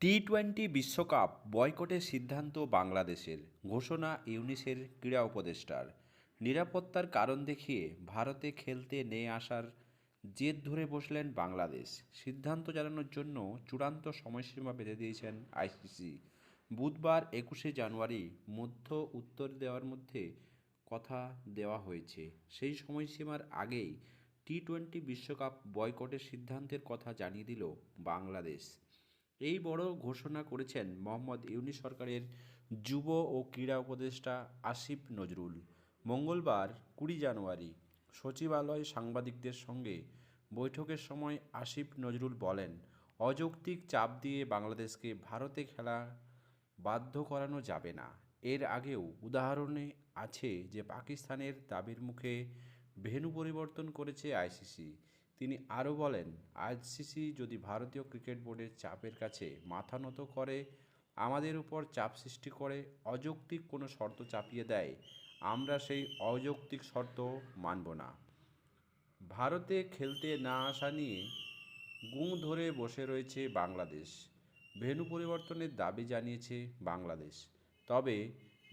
T twenty বিশ্বকাপ বয়কটের সিদ্ধান্ত বাংলাদেশের, ঘোষণা ইউনিসের ক্রীড়া উপদেষ্টার। নিরাপত্তার কারণ দেখিয়ে ভারতে খেলতে নিয়ে আসার জেদ ধরে বসলেন বাংলাদেশ। সিদ্ধান্ত জানানোর জন্য চূড়ান্ত সময়সীমা বেঁধে দিয়েছেন আইসিসি। বুধবার একুশে জানুয়ারি মধ্য উত্তর দেওয়ার মধ্যে কথা দেওয়া হয়েছে। সেই সময়সীমার আগেই টি টোয়েন্টি বিশ্বকাপ বয়কটের সিদ্ধান্তের কথা জানিয়ে দিল বাংলাদেশ। এই বড় ঘোষণা করেছেন মোহাম্মদ ইউনি সরকারের যুব ও ক্রীড়া উপদেষ্টা আসিফ নজরুল। মঙ্গলবার কুড়ি জানুয়ারি সচিবালয় সাংবাদিকদের সঙ্গে বৈঠকের সময় আসিফ নজরুল বলেন, অযৌক্তিক চাপ দিয়ে বাংলাদেশকে ভারতে খেলা বাধ্য করানো যাবে না। এর আগেও উদাহরণে আছে যে পাকিস্তানের দাবির মুখে ভেন্যু পরিবর্তন করেছে আইসিসি। তিনি আরও বলেন, আইসিসি যদি ভারতীয় ক্রিকেট বোর্ডের চাপের কাছে মাথা নত করে, আমাদের উপর চাপ সৃষ্টি করে, অযৌক্তিক কোনো শর্ত চাপিয়ে দেয়, আমরা সেই অযৌক্তিক শর্ত মানব না। ভারতে খেলতে না আসা নিয়ে গুঁ ধরে বসে রয়েছে বাংলাদেশ। ভেন্যু পরিবর্তনের দাবি জানিয়েছে বাংলাদেশ। তবে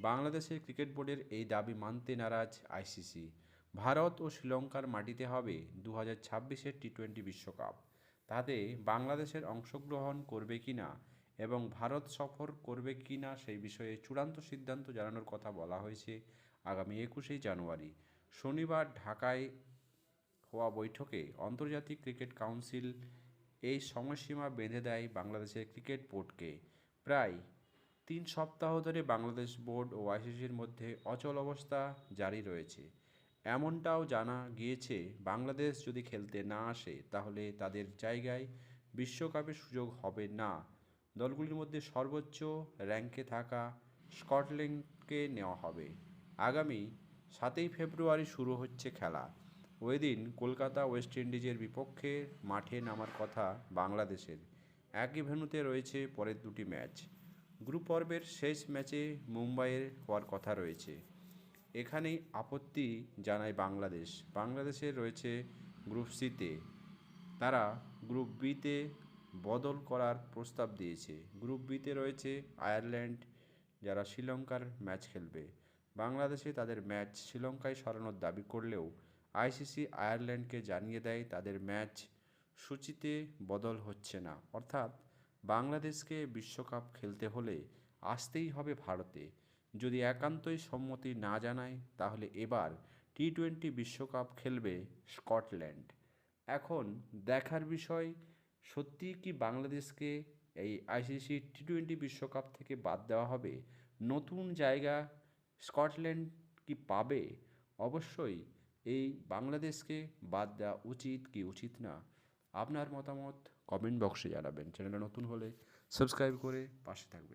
বাংলাদেশের ক্রিকেট বোর্ডের এই দাবি মানতে নারাজ আইসিসি। ভারত ও শ্রীলঙ্কার মাটিতে হবে দু হাজার ছাব্বিশের টি টোয়েন্টি বিশ্বকাপ। তাতে বাংলাদেশের অংশগ্রহণ করবে কি না এবং ভারত সফর করবে কি না সেই বিষয়ে চূড়ান্ত সিদ্ধান্ত জানানোর কথা বলা হয়েছে আগামী একুশেই জানুয়ারি। শনিবার ঢাকায় হওয়া বৈঠকে আন্তর্জাতিক ক্রিকেট কাউন্সিল এই সময়সীমা বেঁধে দেয় বাংলাদেশের ক্রিকেট বোর্ডকে। প্রায় তিন সপ্তাহ ধরে বাংলাদেশ বোর্ড ও আইসিসির মধ্যে অচল অবস্থা জারি রয়েছে। এমনটাও জানা গিয়েছে, বাংলাদেশ যদি খেলতে না আসে, তাহলে তাদের জায়গায় বিশ্বকাপের সুযোগ হবে না। দলগুলির মধ্যে সর্বোচ্চ র্যাঙ্কে থাকা স্কটল্যান্ডকে নেওয়া হবে। আগামী সাতই ফেব্রুয়ারি শুরু হচ্ছে খেলা। ওই দিন কলকাতা ওয়েস্ট ইন্ডিজের বিপক্ষে মাঠে নামার কথা বাংলাদেশের। একই ভেন্যুতে রয়েছে পরের দুটি ম্যাচ। গ্রুপ পর্বের শেষ ম্যাচে মুম্বাইয়ের হওয়ার কথা রয়েছে। এখানেই আপত্তি জানায় বাংলাদেশ। বাংলাদেশের রয়েছে গ্রুপ সিতে। তারা গ্রুপ বিতে বদল করার প্রস্তাব দিয়েছে। গ্রুপ বিতে রয়েছে আয়ারল্যান্ড, যারা শ্রীলঙ্কার ম্যাচ খেলবে। বাংলাদেশে তাদের ম্যাচ শ্রীলঙ্কায় সরানোর দাবি করলেও আইসিসি আয়ারল্যান্ডকে জানিয়ে দেয় তাদের ম্যাচ সূচিতে বদল হচ্ছে না। অর্থাৎ বাংলাদেশকে বিশ্বকাপ খেলতে হলে আসতেই হবে ভারতে। যদি একান্তই সম্মতি না জানায়, তাহলে এবার টি টোয়েন্টি বিশ্বকাপ খেলবে স্কটল্যান্ড। এখন দেখার বিষয়, সত্যিই কি বাংলাদেশকে এই আইসিসি টি টোয়েন্টি বিশ্বকাপ থেকে বাদ দেওয়া হবে? নতুন জায়গা স্কটল্যান্ড কি পাবে? অবশ্যই এই বাংলাদেশকে বাদ দেওয়া উচিত কি উচিত না? আপনার মতামত কমেন্ট বক্সে জানাবেন। চ্যানেলটা নতুন হলে সাবস্ক্রাইব করে পাশে থাকবেন।